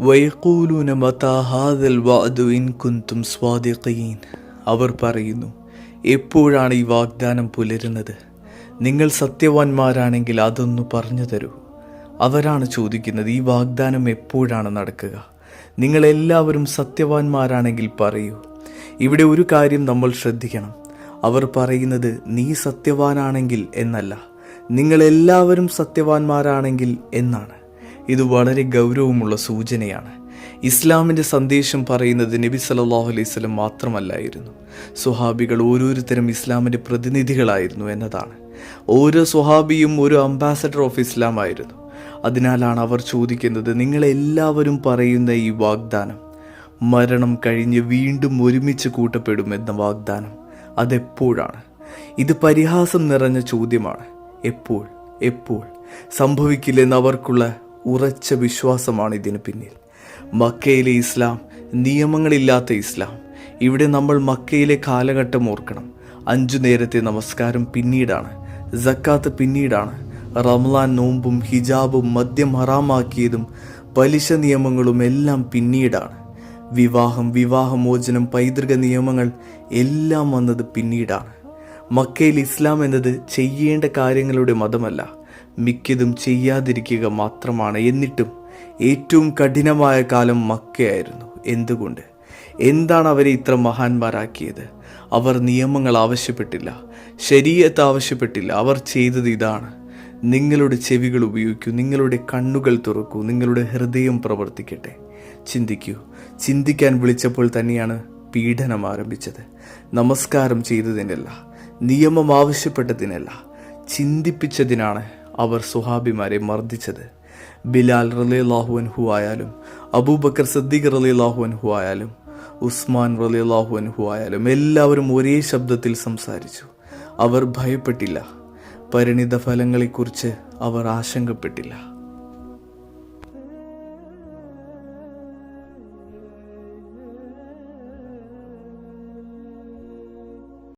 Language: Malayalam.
വയക്കൂലൂന മതാഹാദൽ വാദു ഇൻ കുന്തും സ്വാദിഖീൻ. അവർ പറയുന്നു എപ്പോഴാണ് ഈ വാഗ്ദാനം പുലരുന്നത്? നിങ്ങൾ സത്യവാന്മാരാണെങ്കിൽ അതൊന്ന് പറഞ്ഞു തരൂ. അവരാണ് ചോദിക്കുന്നത് ഈ വാഗ്ദാനം എപ്പോഴാണ് നടക്കുക? നിങ്ങളെല്ലാവരും സത്യവാന്മാരാണെങ്കിൽ പറയൂ. ഇവിടെ ഒരു കാര്യം നമ്മൾ ശ്രദ്ധിക്കണം. അവർ പറയുന്നത് നീ സത്യവാനാണെങ്കിൽ എന്നല്ല. നിങ്ങളെല്ലാവരും സത്യവാന്മാരാണെങ്കിൽ എന്നാണ്. ഇത് വളരെ ഗൗരവമുള്ള സൂചനയാണ്. ഇസ്ലാമിന്റെ സന്ദേശം പറയുന്നത് നബി സല്ലല്ലാഹു അലൈഹി വസല്ലം മാത്രമല്ലായിരുന്നു. സുഹാബികൾ ഓരോരുത്തരും ഇസ്ലാമിന്റെ പ്രതിനിധികളായിരുന്നു എന്നതാണ്. ഓരോ സുഹാബിയും ഒരു അംബാസഡർ ഓഫ് ഇസ്ലാം ആയിരുന്നു. അതിനാലാണ് അവർ ചോദിക്കുന്നത് നിങ്ങളെല്ലാവരും പറയുന്ന ഈ വാഗ്ദാനം മരണം കഴിഞ്ഞ് വീണ്ടും ഒരുമിച്ച് കൂട്ടപ്പെടുമെന്ന വാഗ്ദാനം അതെപ്പോഴാണ്? ഇത് പരിഹാസം നിറഞ്ഞ ചോദ്യമാണ്. എപ്പോൾ? എപ്പോൾ? സംഭവിക്കില്ലെന്ന് അവർക്കുള്ള ഉറച്ച വിശ്വാസമാണ് ഇതിന് പിന്നിൽ. മക്കയിലെ ഇസ്ലാം നിയമങ്ങളില്ലാത്ത ഇസ്ലാം. ഇവിടെ നമ്മൾ മക്കയിലെ കാലഘട്ടം ഓർക്കണം. അഞ്ചു നേരത്തെ നമസ്കാരം പിന്നീടാണ്. ജക്കാത്ത് പിന്നീടാണ്. റംലാൻ നോമ്പും ഹിജാബും മദ്യം ഹറാമാക്കിയതും പലിശ നിയമങ്ങളും എല്ലാം പിന്നീടാണ്. വിവാഹം വിവാഹമോചനം പൈതൃക നിയമങ്ങൾ എല്ലാം വന്നത് പിന്നീടാണ്. മക്കയിൽ ഇസ്ലാം എന്നത് ചെയ്യേണ്ട കാര്യങ്ങളുടെ മതമല്ല. മിക്കതും ചെയ്യാതിരിക്കുക മാത്രമാണ്. എന്നിട്ടും ഏറ്റവും കഠിനമായ കാലം മക്കയായിരുന്നു. എന്തുകൊണ്ട്? എന്താണ് അവരെ ഇത്ര മഹാന്മാരാക്കിയത്? അവർ നിയമങ്ങൾ ആവശ്യപ്പെട്ടില്ല. ശരീരത്ത് ആവശ്യപ്പെട്ടില്ല. അവർ ചെയ്തത് ഇതാണ്. നിങ്ങളുടെ ചെവികൾ ഉപയോഗിക്കൂ. നിങ്ങളുടെ കണ്ണുകൾ തുറക്കൂ. നിങ്ങളുടെ ഹൃദയം പ്രവർത്തിക്കട്ടെ. ചിന്തിക്കൂ. ചിന്തിക്കാൻ വിളിച്ചപ്പോൾ തന്നെയാണ് പീഡനം ആരംഭിച്ചത്. നമസ്കാരം ചെയ്തതിനല്ല നിയമം ആവശ്യപ്പെട്ടതിനല്ല ചിന്തിപ്പിച്ചതിനാണ് അവർ സുഹാബിമാരെ മർദ്ദിച്ചത്. ബിലാൽ റലി അൻഹു ആയാലും അബൂബക്കർ സദ്ദീഖ് റലി അൻഹു ആയാലും ഉസ്മാൻ റലി അൻഹു ആയാലും എല്ലാവരും ഒരേ ശബ്ദത്തിൽ സംസാരിച്ചു. അവർ ഭയപ്പെട്ടില്ല. പരിണിത ഫലങ്ങളെക്കുറിച്ച് അവർ ആശങ്കപ്പെട്ടില്ല.